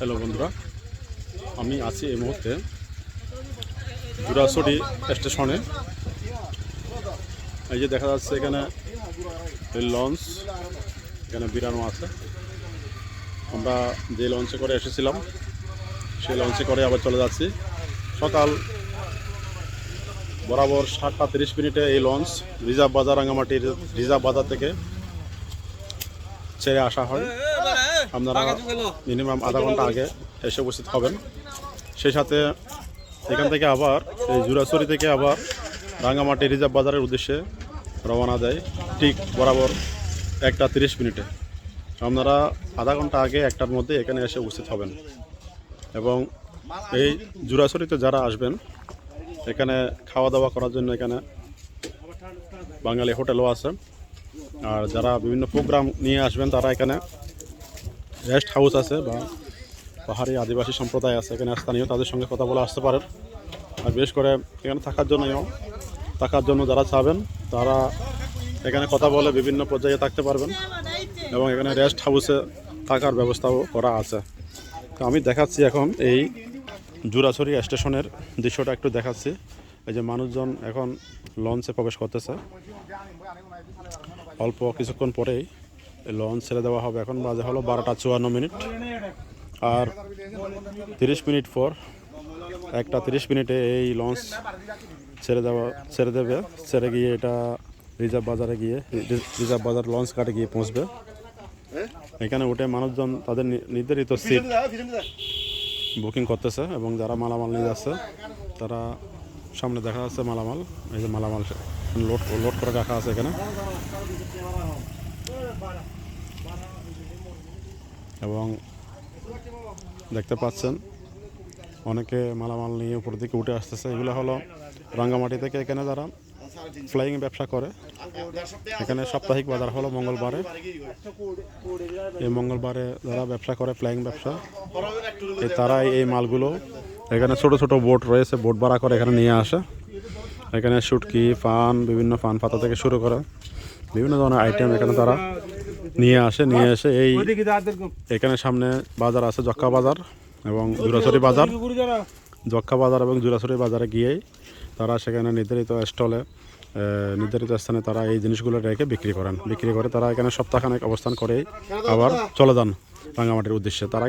Hello বন্ধুরা, আমি আছি এই মুহূর্তে জুরাসড়ি স্টেশনে। এই যে দেখা যাচ্ছে এখানে এই লঞ্চ, এখানে বিরানো আছে। আমরা যে লঞ্চে করে এসেছিলাম, সেই লঞ্চে করে আবার চলে যাচ্ছি। সকাল বরাবর সাতটা তিরিশ মিনিটে এই লঞ্চ রিজার্ভ বাজার রাঙ্গামাটির রিজার্ভ বাজার থেকে ছেড়ে আসা হয়। আপনারা মিনিমাম আধা ঘণ্টা আগে এসে উপস্থিত হবেন। সেই সাথে এখান থেকে আবার এই জুরাছড়ি থেকে আবার রাঙ্গামাটি রিজার্ভ বাজারের উদ্দেশ্যে রওনা দেয়। ঠিক বরাবর একটা তিরিশ মিনিটে। আপনারা আধা ঘণ্টা আগে একটার মধ্যে এখানে এসে উপস্থিত হবেন। এবং এই জুরাছড়িতে যারা আসবেন এখানে খাওয়া দাওয়া করার জন্য এখানে বাঙালি হোটেলও আছে। আর যারা বিভিন্ন প্রোগ্রাম নিয়ে আসবেন তারা এখানে রেস্ট হাউস আছে বা পাহাড়ি আদিবাসী সম্প্রদায় আছে, এখানে স্থানীয় তাদের সঙ্গে কথা বলে আসতে পারেন। আর বিশেষ করে এখানে থাকার জন্যও থাকার জন্য যারা চাবেন তারা এখানে কথা বলে বিভিন্ন পর্যায়ে থাকতে পারবেন এবং এখানে রেস্ট হাউসে থাকার ব্যবস্থাও করা আছে। তো আমি দেখাচ্ছি এখন এই জুরাছড়ি স্টেশনের দৃশ্যটা একটু দেখাচ্ছি। এই যে মানুষজন এখন লঞ্চে প্রবেশ করতেছে। অল্প কিছুক্ষণ পরেই লঞ্চ ছেড়ে দেওয়া হবে। এখন বাজে হলো বারোটা চুয়ান্ন মিনিট। আর তিরিশ মিনিট পর, একটা তিরিশ মিনিটে এই লঞ্চ ছেড়ে দেওয়া, ছেড়ে দেবে। ছেড়ে গিয়ে এটা রিজার্ভ বাজারে গিয়ে, রিজার্ভ বাজার লঞ্চ ঘাটে গিয়ে পৌঁছবে। এখানে উঠে মানুষজন তাদের নির্ধারিত সিট বুকিং করতেছে এবং যারা মালামাল নিয়ে যাচ্ছে, তারা সামনে দেখা যাচ্ছে মালামাল। এই যে মালামাল লোড লোড করে রাখা আছে এখানে। এবং দেখতে পাচ্ছেন, অনেকে মালামাল নিয়ে উপর দিকে উঠে আসতেছে। এগুলো হলো রাঙ্গামাটি থেকে এখানে যারা ফ্লাইং ব্যবসা করে, এখানে সাপ্তাহিক বাজার হলো মঙ্গলবারে। এই মঙ্গলবারে যারা ব্যবসা করে ফ্লাইং ব্যবসা তারাই এই মালগুলো এখানে ছোট ছোট বোট রয়েছে বোট ভাড়া করে এখানে নিয়ে আসে। এখানে শুটকি, ফান, বিভিন্ন ফান পাতা থেকে শুরু করে। বিভিন্ন ধরনের আইটেম এখানে তারা নিয়ে আসে নিয়ে এসে এই এখানে সামনে বাজার আছে জক্কা বাজার এবং জুরাছড়ি বাজার। জক্কা বাজার এবং জুরাছড়ি বাজারে গিয়েই তারা সেখানে নির্ধারিত স্টলে নির্ধারিত স্থানে তারা এই জিনিসগুলো রেখে বিক্রি করেন। বিক্রি করে তারা এখানে সপ্তাহখানেক অবস্থান করেই আবার চলে যান রাঙ্গামাটির উদ্দেশ্যে। তারা